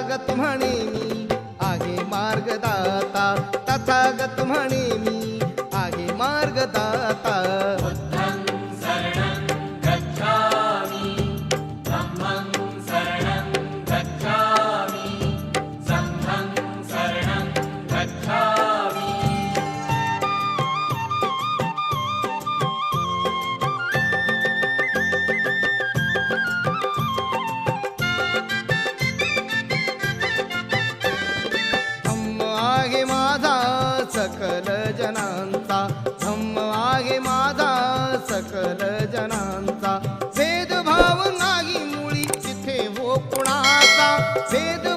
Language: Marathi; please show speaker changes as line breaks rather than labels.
तथागत म्हणे मी आहे मार्गदाता तथागत म्हणे आहे माझा सकल जनांचा. धम्म आहे माझा सकल जनांचा. भेदभाव नाही मुळी तिथे हो कुणाचा. भेद